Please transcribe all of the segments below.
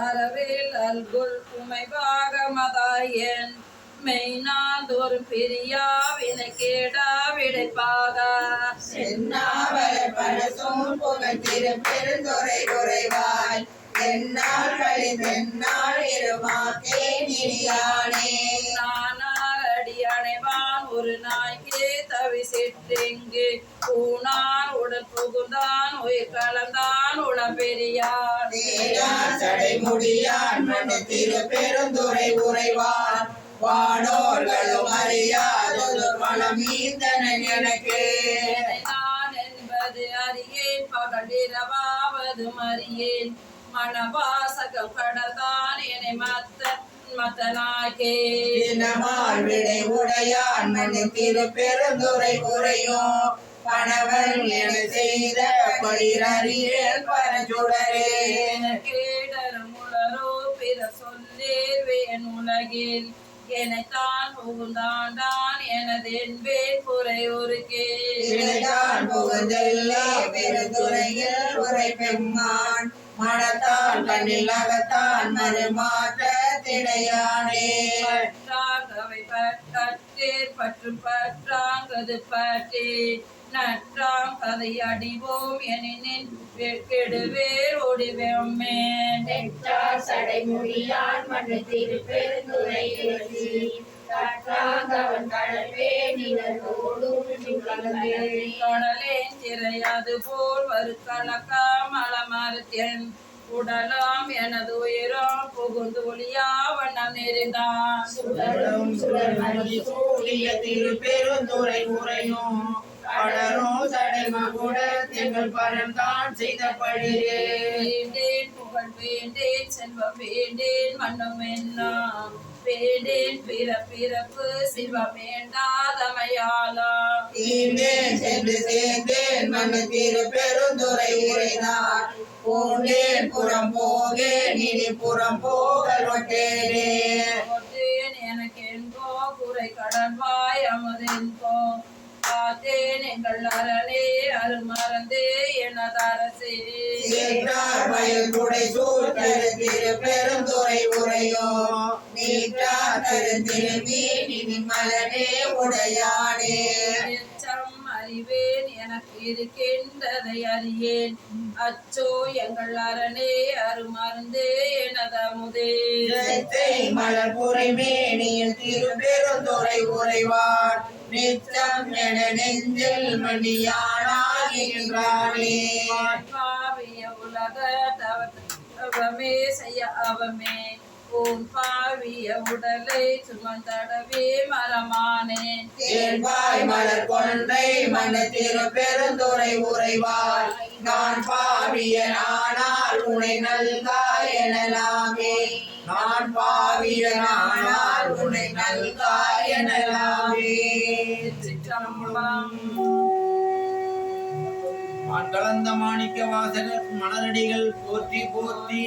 அறவேல் அல்குல் உமைவாக மதாயன் மெய்நாதோறும் பிரியா வினை கேடா விடைப்பாக சென்னாவல பரசும் புகழ் திருப்பெருந்துரை குறைவாய். என்னால் கழிந்தென்னால் இருமாக்கே நிடியானே நானார் ஒரு நாய்க்கே தவிசிற்றெங்கு பூனான் உடல் புகுந்தான் உயிர் கலந்தான் உளம்பெரியான் தேடான் சடைமுடியான் உறைவான். வானோர்களும் அறியாதொரு மனம் ஈந்தனன் எனக்கு. நான் என்பது அறியேன் பகலிரவாவது அறியேன். மனவாசகம் கடந்தான் என்னை மத்த மத்தனாக்கே தினமால் விடை உடையான் மண்ணு திருப்பெருந்துரை உறையும் கணவன் என செய்த பயிரறியேன் பரஞ்சுடரே கேடரும் உளரோ பிற சொல்லேன் உலகில். எனைத்தான் புகுந்தாண்டான் எனது என்பேன் குறையொருக்கே. இணைதான் புகுந்தெல்லே பெருந்துறையில் உரை பெம்மான் மனத்தான் கண்ணில் அகத்தான் மறுமாற்ற திடையானே பற்றாங்கவை பற்றேர் பற்றும் பற்றாங்கது பற்றே. நற்றாம் கதை அடிவோம் எனின் கெடுவேர் ஒடிவமே நெற்றார் சடைமுடியான் மண்ணு திருப்பெருந்துரை கடலேன் திரையாது போல் வரு கலக்கா மலமறுத்தேன் உடலாம் எனது உயிரம் புகுந்து ஒளியா வண்ணம் நெறிந்தான். சுடரும் சுடர்மணி சூழிய திருப்பெருந்துரை உரையும் அடரும் சடைமகுட திங்கள் பரந்தான் செய்த பழிரே வேண்டேன் செல்வம் வேண்டேன் மன்னம் வேண்டாம் வேண்டேன் பிற பிறப்பு சிவம் வேண்டாதமையாலா தீண்டேன் சென்று சேர்ந்தேன் மண்ணு திருப்பெருந்துரை உரைனார் பூண்டேன் புறம் போகேன் இனி புறம் போகல் ஒட்டேனே போற்றேன் எனக்கு என்போ குறை கடன்வாய் அமுதென்போ. பார்த்தேன் எங்கள் அரணே அருமறந்தே எனது அரசே. சேற்றார் வயல் குடை சூழ்த்தரு திருப்பெருந்துரை உரையோ நீற்றார் கருந்திருமீ நிதி மலனே எச்சம் அறிவேன் எனக்கு இருக்கின்றதை அறியேன். அச்சோ எங்கள் அரணே அருமருந்தே எனது அமுதே. மலர் புரை மேனியில் திருப்பெருந்துரை உரைவார் நிச்சம் என நெஞ்சில் மணியானாகின்றானே பாவிய உலக தவமே செய்ய அவமே. உன் பாவிய உடலை சுமந்தடவே மரமானே. தேன்பாய் மலர் கொன்றை மன திருப்பெருந்துரை உரைவார் நான் பாவியனானால் உனை நல்காய் எனலாமே. நான் பாவியனானால் உனை நல்காய் எனலாமே. கலந்த மாணிக்க வாசகர் மலரடிகள் போற்றி போற்றி.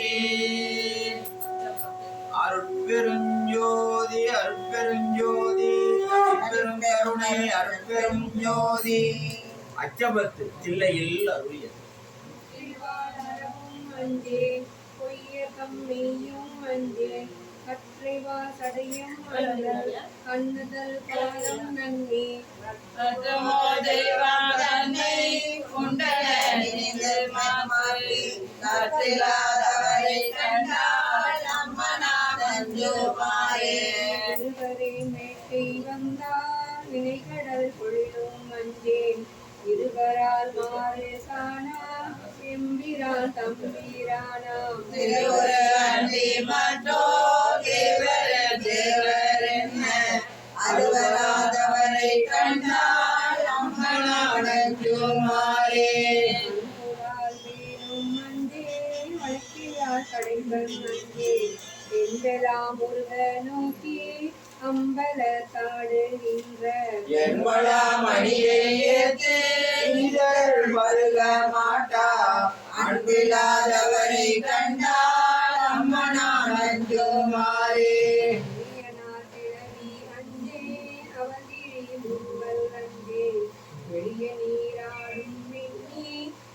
அருட்பெருஞ்சோதி அருட்பெருஞ்சோதி அருட்பெரும் கருணை அருட்பெரும் ஜோதி அச்சபத்து தில்லையில் அருளியது. பொய்யகம் மெய்யும் அஞ்சே கற்றைவா சடையும் அண்ணல் கண்ணுதல் காலம் நன்னே. ரதமோ தெய்வாதன்னை உண்டன நினைந்து மாற்றி கற்றில்லாதவரை கண்டால் அம்மனாதஞ்சுமாரே இருவரே மேட்டை வந்தார் வினைகடல் கொள்ளும் அஞ்சேன் இருவரால் மாறு சாணா எம்பிரான் தம்பிரானாம் திருவுரு அன்றி மற்றோ கடைகள் மஞ்சே எங்கெல்லாம் முருக நோக்கி அம்பல தாடுகின்ற என்பலா மணியை ஏத்து இதழ் மருக மாட்டா. அன்பில்லாதவரை கண்டால் கிழவி அஞ்சே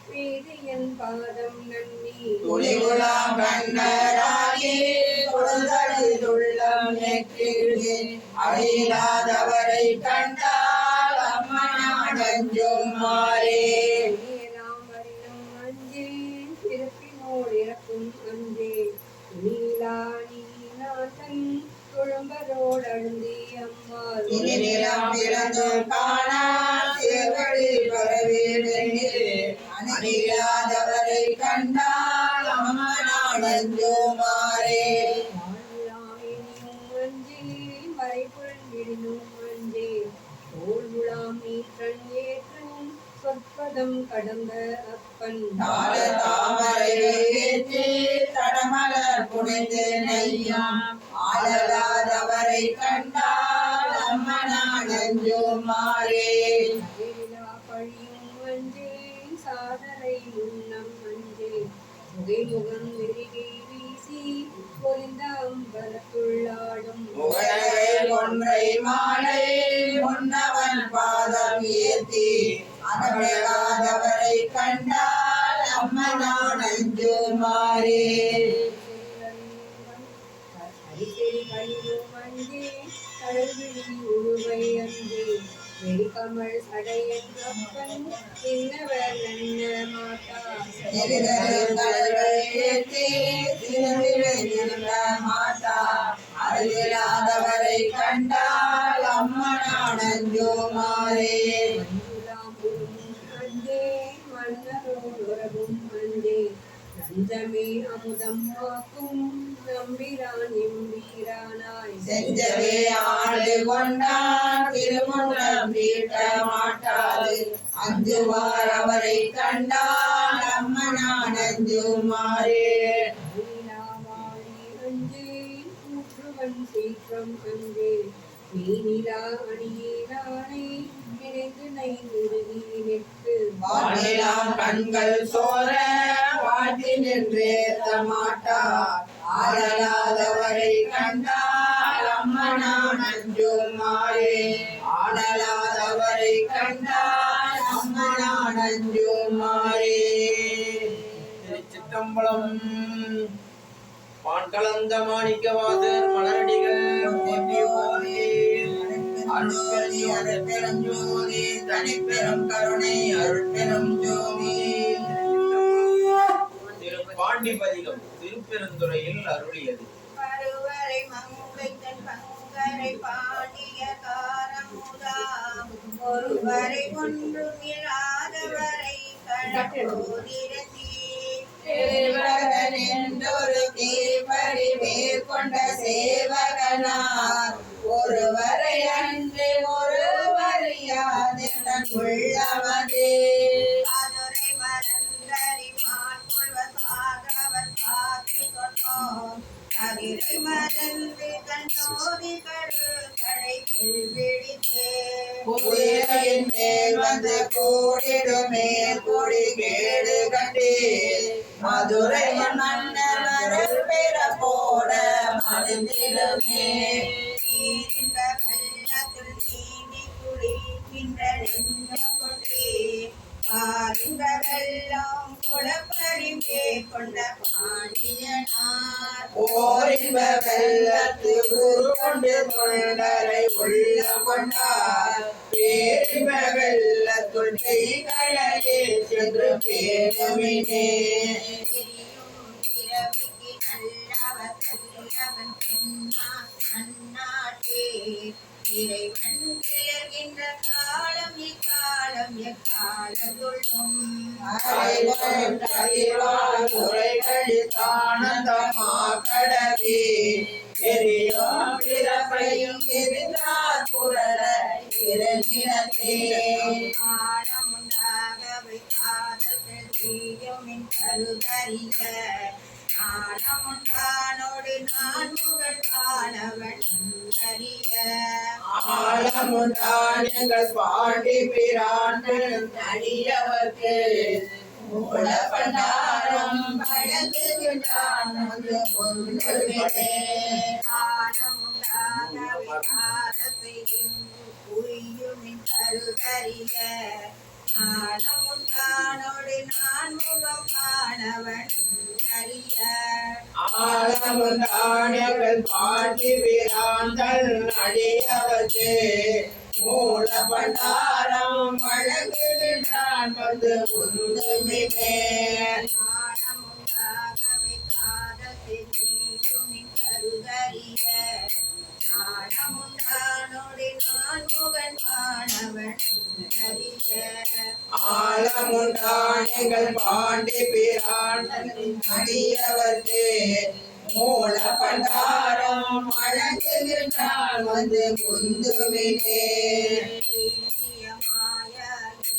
வேதியன் பாதம் நன்னி துளிகுலாம் கண்ணராகி கொடுதழுதுள்ளம் நெற்றிடு அழியாதவரை கண்டால் அம்மனாடஞ்சும் மாறே நீலாம் வரினும் அஞ்சேன் பிறப்பினோடு ஏற்றும் சொற்பதம் கடந்த அப்பன் தாமரை ஏற்றி தடமலர் புனைந்து நெய்யாம். ஆளலாதவரை கண்டால் மாறே. பழியும் சாதனை முன்னம் நெருகை வீசி பொறிந்த முகநகை ஒன்றை மாலை முன்னவன் பாதம் ஏத்தி அகமிழாதவரை கண்டால் அம்மனாடஞ்சு மாறே கடல்விழி உழுவை அஞ்சே வெடிக்கமல் சடையன் இன்னவர் நன்ன நிற்க மாட்டா அருகிலாதவரை கண்டால் அம்மனாடஞ்சு மாறே மன்னரோடு உறவும் அஞ்சே நஞ்சமே அமுதம் ஆக்கும் நம்பிரான் எம்பீரானாய். செஞ்சவே ஆண்டு கொண்டான் திருமுன்றம் தீட்ட மாட்டாது. அஞ்சுவார் அவரை கண்டால் அம்மனான் அஞ்சு மாறே. நீலாவாழி அஞ்சே கூற்றுவன் சீற்றம் அஞ்சே நீனிலா அணியேரானே நினைந்து நை நிறுவி நெட்டு வானிலாம் கண்கள் சோர வாட்டி நின்றேத்த மாட்டா ஆடலாதவரை கண்டால் அம்மனா அஞ்சு மாறே. ஆடலாதவரை கண்டால் அம்மனா அஞ்சு மாறே. திருச்சிற்றம்பலம் பான் கலந்த மாணிக்கவாசர் மலரடிகள் அருட்பெரும் ஜோதி தனிப்பெரும் கருணை அருட்பெரும் ஜோதி. பாண்டிபதிகம் திருப்பெருந்துறையில் அருளியது. பருவரை மங்கை ஒருவரை ஒன்றும் இல்லாதவரை மேற்கொண்ட சேவகனார். ஒரு Amen. ஆழமுண்டாகவை நானும் புரியும் உண்டானோடு நான் முகம் காணவன் அறிய. ஆழமுண்டானங்கள் பாட்டி பிராந்தல் நடியவர்க்கு மூல பண்டாரம் வழங்குகின்றான் வந்து உந்துமினே. நாணமுண்டானோடு நான் முகன் அறிய. ஆழமுண்டானங்கள் பாண்டி பிராந்தல் நடியவர்க்கு மூல பண்டாரம் வழங்குகின்றான் வந்து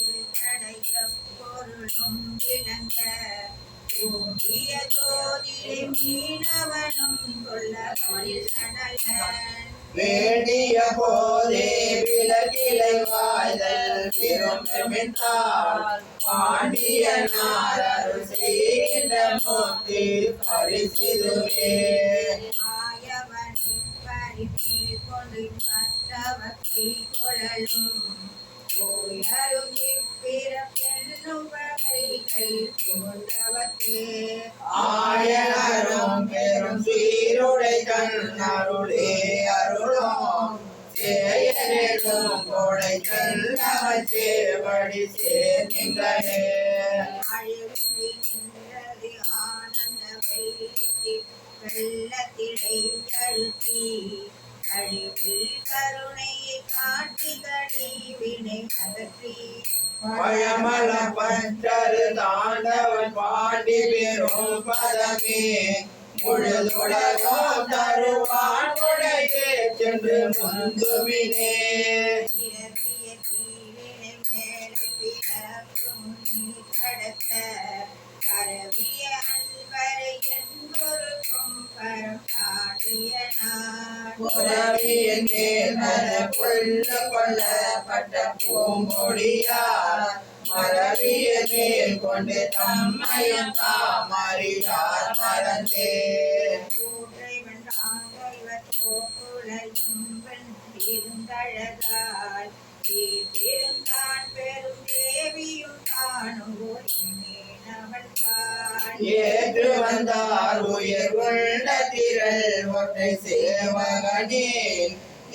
இருகடைய பொருளும் விளங்க. ஓங்கிய ஜோதியை மீனவனும் கொள்ள மனிதனல்ல வேண்டிய போதே விலகிலை வாய்தல் விரும்புகின்றார் பாண்டிய நாரர் செய்கின்ற மூர்த்தி பரிசிதுவே. மாயவனை பறித்து கொண்டு மற்றவற்றை கொள்ளலும் போயரும் இப்பிறப்பெண்ணும் வகைகள் போன்றவற்றே ஆயனரும் பெரும் சீருடை கண்ணருளே அருளும். சேயனும் கொடை கண்ணவர் சேவடி சேர்க்கின்றனே. அழிவின்றி வெள்ளத்திடை அழுத்தி கழிவில் கருணையை காட்டி கழிவினை அகற்றி. பயமல பஞ்சரு தாண்டவன் பாண்டி பெரும் பதமே. முழுதுலகோ தருவான் உடையே சென்று முந்துவினே கடத்த கீழினை கரவிய அன்பரை என்பொருக்கும் பரம் காட்டிய நாள் கொள்ள கொள்ளப்பட்ட பூங்கொடியார் மரவிய மேல் கொண்டு தம்மையும் தாமறியார் மறந்தே கூற்றை பெரும் தேவியும் தானும் ஏற்று வந்தார் உயர் உள்ள திரள் ஒற்றை சேவகனே.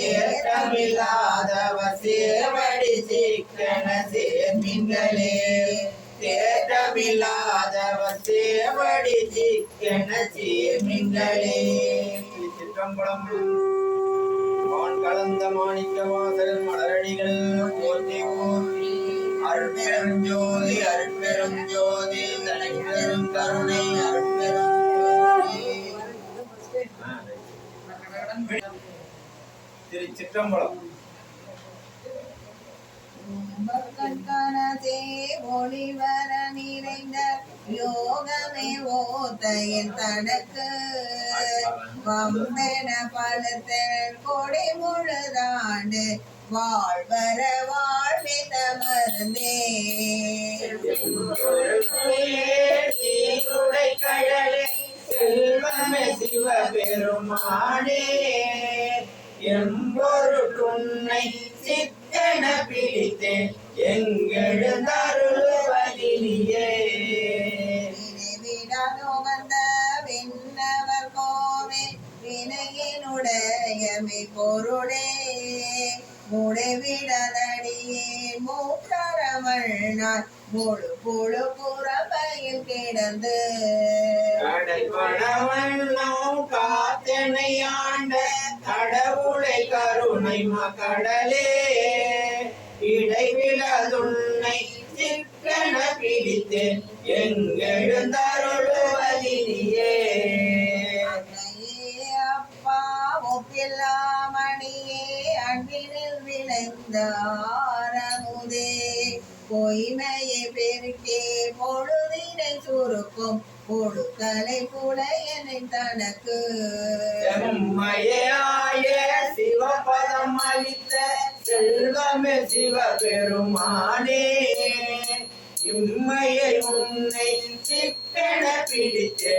ஏற்றமில்லாதவர் சேவடி சிக்கன சேர்மிங்களே தேற்றமில்லாதவர் சேவடி சிக்கன சேர்மிங்களே சிற்றம்பலம் வான் கலந்த மாணிக்க வாசல் மலரடிகள் போற்றி போற்றி அருட்பெரும் ஜோதி அருட்பெரும் ஜோதி. கருணை அருட்பெரும் திருச்சிற்றம்பலம். கண்கணதே ஒளிவர நிறைந்த யோகமே ஓத்தையின் தனக்கு. வம்பென பழுத்தல் கொடை முழுதாண்டு வாழ்வர வாழ்வித மருந்தே சீருடை கழலே செல்வமே சிவபெருமானே எம்பொருட்டுன்னை சித்தன பிடித்தேன் எங்கெழுந்தருளுவதினியே விடாதோகந்த விண்ணவர் கோவே வினையினுடையமை பொருளே. முடைவிடதடியே மூக்கரமழ்நாள் முழு புழு புறம்பையில் கிடந்து. காத்தனை ஆண்ட கடவுளை கருணை மகடலே அப்பா ஒப்பில்லாமணியே அன்பினில் விளைந்த ஆரமுதே பொய்மையை பெருக்கே பொழுதினை சுருக்கும் பொழுத்தலை புலையனை தனக்கு. சிவபதம் அளித்த செல்வமே சிவபெருமானே. இம்மையை உன்னை சிக்கன பிடித்து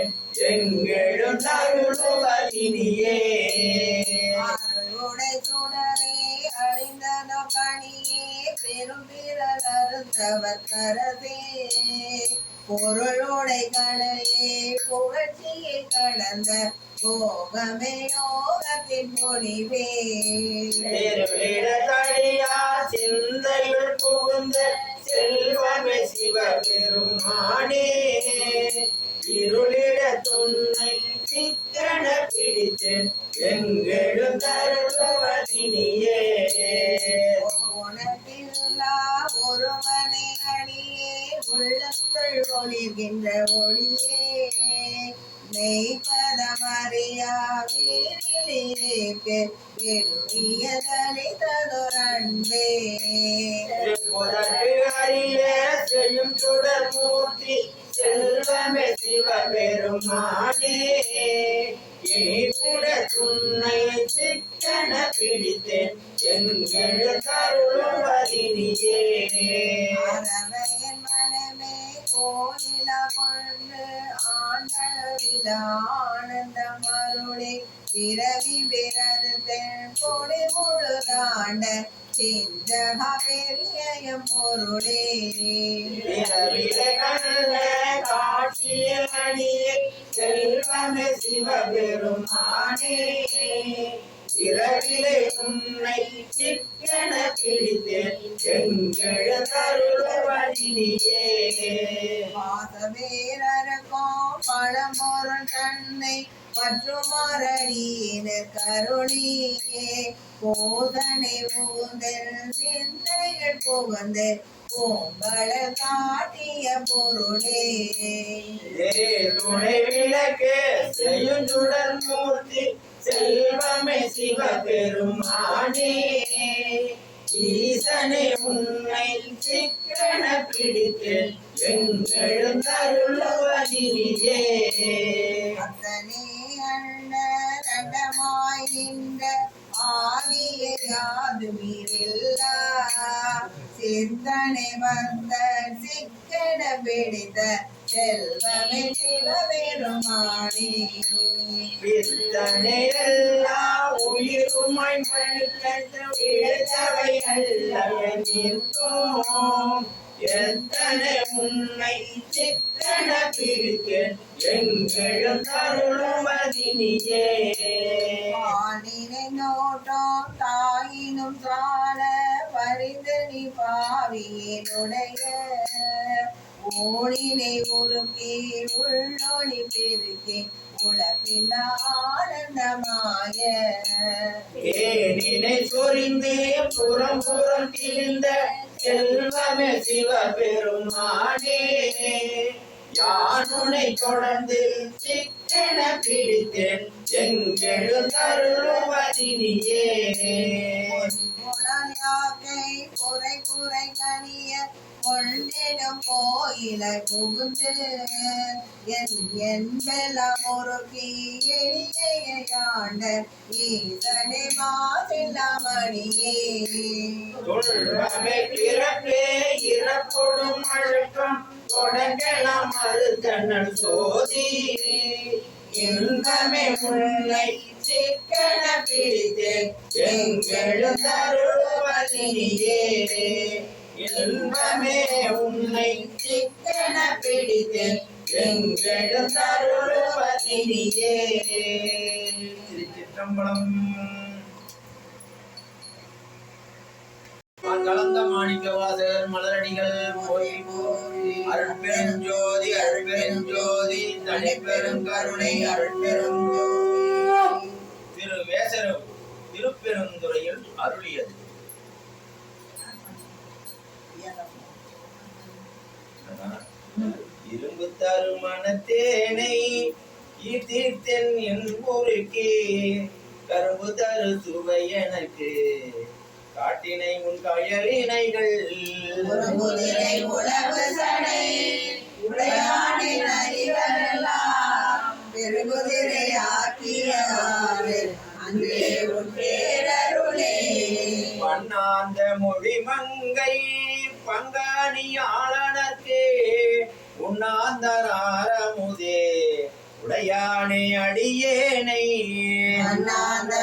எங்கெழுந்தருளுவதினியே அருளுடை சுடரே அழிந்ததோ கனியே பெரும் பிறல் பொருளுடை புகழ்ச்சியை கடந்த போகமே யோகத்தின் பொழிவே சிந்தையில் புகுந்த செல்வமே சிவபெருமானே. இருளிட துணை சிக்கன பிடித்து எங்கெழும் தருவதினியே உனக்கில்லா ஒருவனை அடியே உள்ளத்துள் ஒளிர்கின்ற ஒளியே. மெய்ப்பதமறியா வீரிலேக்கு எழுதிய அறிய செய்யும் சுடர் செல்வமே சிவபெருமானே கூட துணை சிக்கன பிடித்தேன் எங்கள் தருவதினியே மனமே கோயில ஆண்டவில ஆனந்தம் பிறவி பிறந்தென் கொடி முழுதாண்ட சிந்தக பெரிய பொருளே. செல்வமே சிவபெருமானே. இரவிலே உன்னை சிக்கன பிடித்தேன் எங்கள் தருவதினியே பாசவேரருக்கும் பழமொருள் தன்னை பற்றுமாறடியின கருணியே போதனை ஊதல் சிந்தைகள் புகுந்து பொங்கல காட்டிய பொருளே. துணை விளக்கு செய்யும் சுடர் மூர்த்தி செல்வமே சிவபெருமானே ஈசனே உன்னை சிக்கன பிடித்து எங்களும் தருளவதினியே அத்தனே அண்ண ஆதியை யாதுமில்லா. சிந்தனை வந்த சிக்கன பிடித்த செல்வமே சிவபெருமானே பித்தனை எல்லா உயிருமாய் மனிதவை அல்லவே நிற்கும் எத்தனை உன்னை சிக்கன பிடித்து எங்கள் தருளவதினியே ஆணினை நோட்டம் தாயினும் சால பரிந்து நீ பாவியினுடைய ஊழினை உருக்கி உள்ளொளி பெருக்கி உலகில் ஆனந்தமாய. ஏனினை சொரிந்து புறம் புறம் திரிந்த செல்வமே சிவபெருமானே. யானுனை தொடர்ந்து சிக்கன பிடித்தேன் எங்கள் தருளுவதினியே குறை குறை கனிய கொண்டிடும் கோயில புகுந்து. என்பெல்லாம் முறுக்கி எளியாண்ட ஈசனே மாசில்லாமணியே அடியே பிறப்பே இறப்பொடும் அழுக்கம். தொடங்கலாம் மறுத்தனல் சோதி. இன்பமே உன்னை சிக்கன பிடித்தேன் எங்கள் தருவதினியே இன்பமே உன்னை சிக்கன பிடித்து எங்களும் தருவதினியே திருச்சிற்றம்பலம். கலந்த மாணிக்க வாசகர் மலரடிகள் போய் அருட்பெருஞ்சோதி அருட்பெருஞ்சோதி கருணை அருட்பெரும் திரு வேசர திருப்பெருந்துறையில் அருளியது. இரும்பு தருமணத்தேனை ஈர்த்தீர்த்தென் என் ஊருக்கு. கரும்பு தரு சுவை எனக்கு. காட்டினை உன் கயலினைகள். உழவு சடை. உடையானை நரிகளெல்லாம் பெருகுதிரை ஆக்கியாறு அன்றே உன் பேரருளே. மொழி மங்கை பங்காணியாளனர்க்கே உண்ணாந்தராரமுதே உடையானே அடியேனை. அண்ணாந்த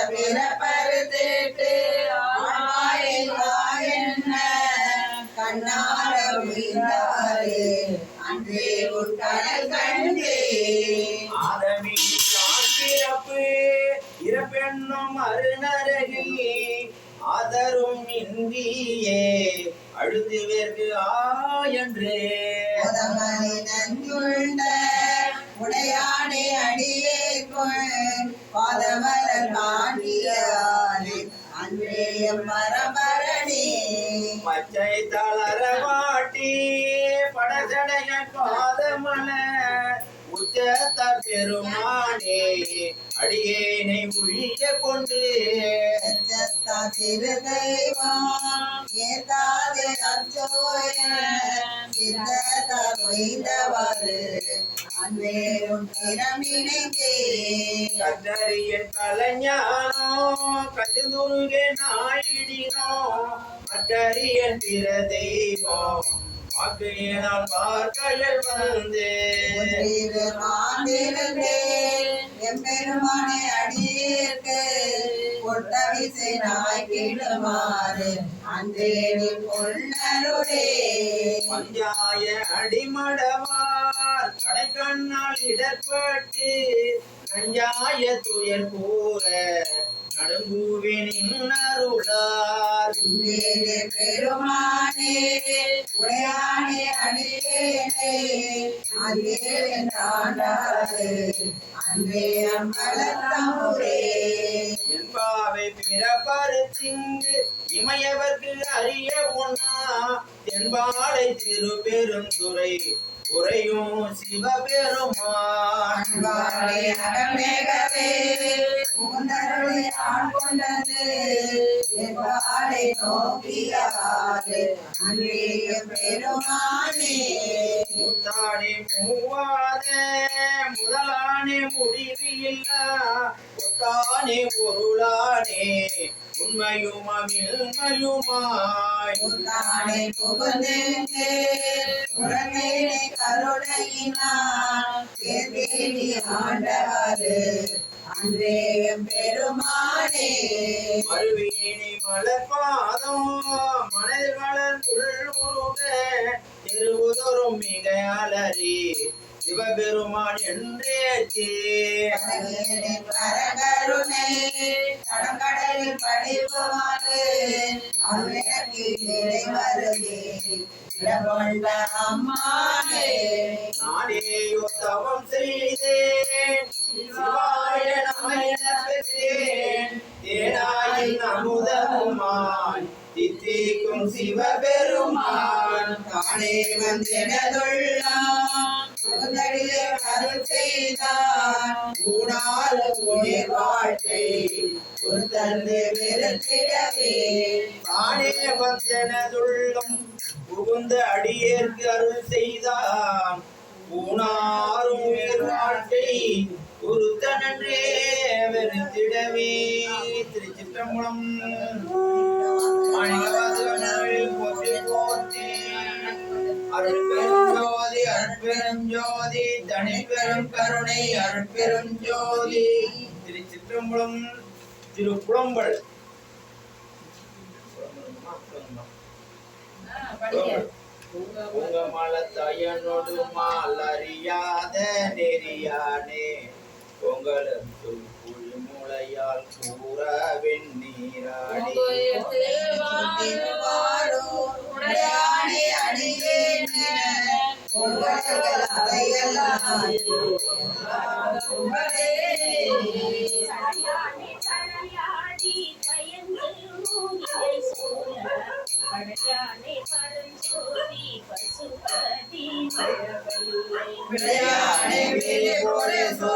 உயிர் செய்தாரு அன்றே உன் கடல் கண்டே. ஆதமியான் பிறப்பு இறப்பெண்ணும் அருணரகில் ஆதரும் இந்தியே. அழுதுவேற்கு ஆயன்றே முதமணி நஞ்சுண்ட உடையானே அடியே பாதமலர் காட்டியாரே அன்றே மரபரணி. பச்சை தளர வாட்டி படசடைய பாதமல உச்சத்த பெருமானே. அடியேனை உழிய கொண்டு ஏதாதே அச்சோய அன்றே உன் திறமினைக்கே கத்தரியன் கலைஞானோ கஜதுருகே நாயிடினோ மற்றறியன் பிற தெய்வம் வாக்கையினால் பார்க்கையில் வந்து. எம்பெருமானே அடியேற்கு கொட்டவிசை நாய்க்கிடுமாறு அன்றே நீ பொன்னருளே. பஞ்சாய அடிமடவார் கடைக்கண்ணால் இடர்பட்டு நஞ்சாய துயர் கூற நடுங்குவினின் அருளார் வேறு பெருமானே உடையானே அடியேனே அதே என்றாண்டாரு அன்றே அம்பலத்தமுரே என்பாவை பிறப்பருத்திங்கு இமையவர்க்கு அறிய உண்ணா. தென்பாலை திரு உறையும் சிவபெருமான் பெருமானே. முத்தானே மூவாத முதலானே முடிவு இல்லா. ஒத்தானே பொருளானே. உண்மையும் அமிழ்மையுமாய் புகுந்தெங்கே உறங்கேனை கருணையினான் ஆண்டவாறு அன்றே பெருமானே மறுவீணி மலர்பாதம் மனதில் வளர்ந்துள் உருக திருவுதரும் மிக அலறி சிவபெருமான் பரகேனை பரகருணை கடற்கடலில் படிப்புமாறு அருளக்கு நிலை வருகே இடகொண்ட அம்மானே. நானேயோ தவம் செய்தேன். சிவாய நமய பெற்றேன். தேனாயின் தித்திக்கும் சிவபெருமான். தானே வந்தெனதுள்ளான் புகுந்தடியே அருள் செய்தான் ஊனாறு உயிர் வாழ்க்கை ஒரு தந்தை வெறுத்திடவே தானே வந்தனதுள்ளம் புகுந்த அடியேற்கு அருள் செய்தான் ஊனாரும் உயிர் வாழ்க்கை வெறுத்திடவே. திருச்சிற்றம்பலம். தனிப்பெரும் கருணை அருட்பெருஞ்சோதி. திருச்சிற்றம்பலம் திருப்புலம்பல். உங்க மலத்தாயனோடு மால் அறியாத நெறியானே. பொங்கலும் புழு முளையால் கூற வெண்ணீராடி விளையாடே விழிபோலே சோல் பெருந்துரையாய்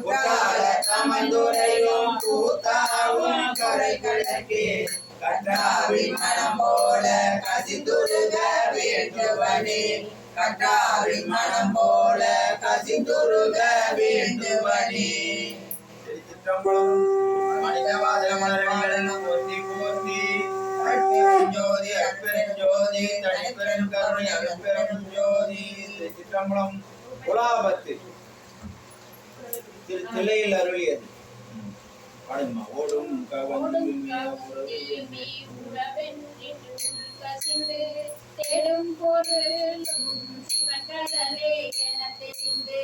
குற்றால தமந்துரையும் கூத்தாவும் கரை கழக்கே கற்றாவி மனம் போல கசிந்துருக வேண்டுவனே கற்றாவி மனம் போல கசிந்துருக வேண்டுவனே திருச்சிற்றம்பலம் மனிதவாத மலரடிகளும் போற்றி போற்றி தனிப்பெரும் கருணை ஜோதி குலாபத்து திரு தில்லையில் அருளியது. ம். பாடுங்கம்மா. ஓடும் தேடும் பொருளும் சிவன் கடலே என தெரிந்து.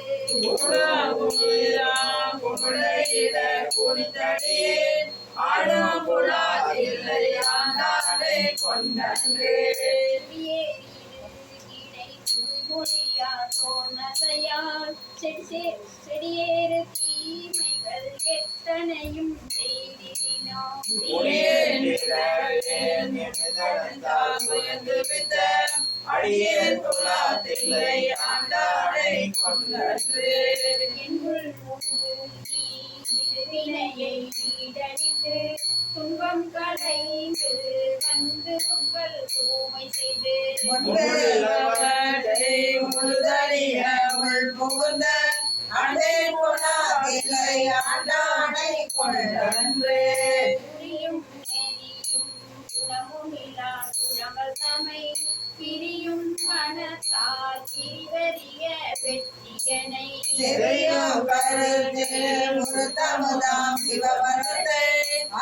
ஆடும் புலாதில்லை ஆண்டாடை கொண்டன்றே செடியேறு தீமைகள் எத்தனையும் செய்தினோம் அடியேன் துலாதில்லை ஆண்டாடை கொண்டன்றே. என்னுள் இருவினையை ஈடழித்து துன்பம் களைந்து வந்து உங்கள் தூய்மை செய்து புகுந்த அண்டை புலாதில்லை ஆண்டானை கொண்டன்றே புரியும் நெறியும் குணமுமிலா குணங்கள் தமை. பிரியும் மனத்தால் பிரிவறிய வெற்றியனை. செறியும் கருத்தில் முருத்தமுதாம் சிவபரத்தை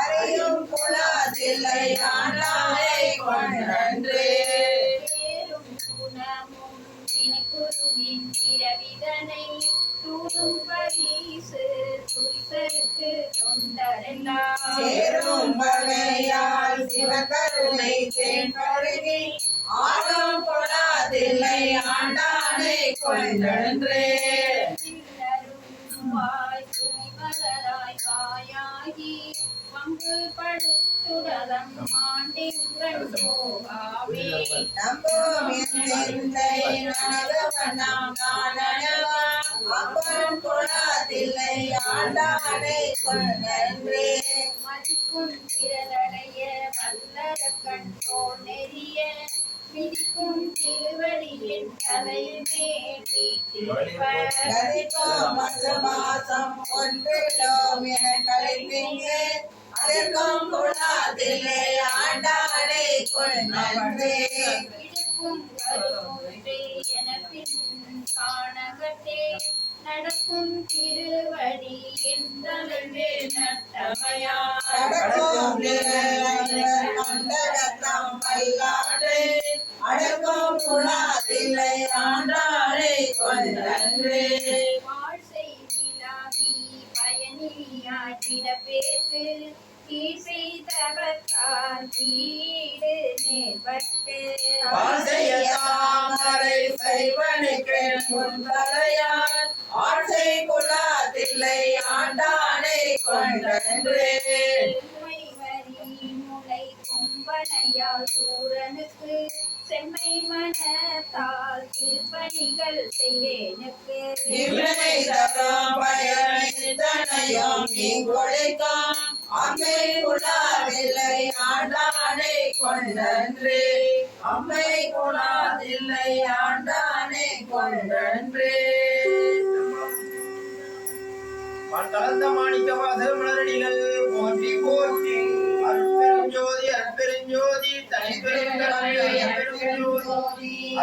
அறியும் புலாதில்லை ஆண்டானை கொண்டன்றே. பேரும் குணமும் வினிக்குருவின் பிறவிதனை தூரும் பரிசு துரிசருக்கு தொண்டரெல்லாம். சேரும் வகையால் சிவகருணை தேன்பருகி ஆடும் புலாதில்லை ஆண்டானை கொண்டன்றே. புலாதில்லை ஆண்டானை கொண்டன்றே. மதிக்கும் திரளடைய வல்லர நெறிய மிதிக்கும் திருவடியின் மற்ற மாசம் ஒன்றிலோம் என கழிப்பிங்கு அதற்கும் புலாதில்லை ஆண்டானை கொண்டன்றே இடுக்கும் கருமுறை என பின் காணகத்தே நடக்கும் திருவடி என் தலைவே நட்டமையா கடக்கும் மண்டகத்தம் வல்லாட்டை அடக்கும் கொண்டன்றே செய்திலாகி பயணியாய் செய்தவத்தால் கீடு நேர்பட்டு தாமரை சைவனுக்கு முன்பலையான் ஆசை குலாதில்லை ஆண்டானை கொண்டன்றே. முளை கொம்பனையால் சூரனுக்கு. செம்மை மனத்தால் திருப்பணிகள் செய்வேனுக்கு இவனை தரும் அம்மை குலாதில்லை ஆண்டானை கொண்டன்றே அம்மை குலாதில்லை ஆண்டானை கொண்டன்றே கலந்த மாணிக்க வாசல் மலரடிகள் போற்றி போற்றி. அருட்பெருஞ்சோதி அருட்பெருஞ்சோதி i'm going to put it in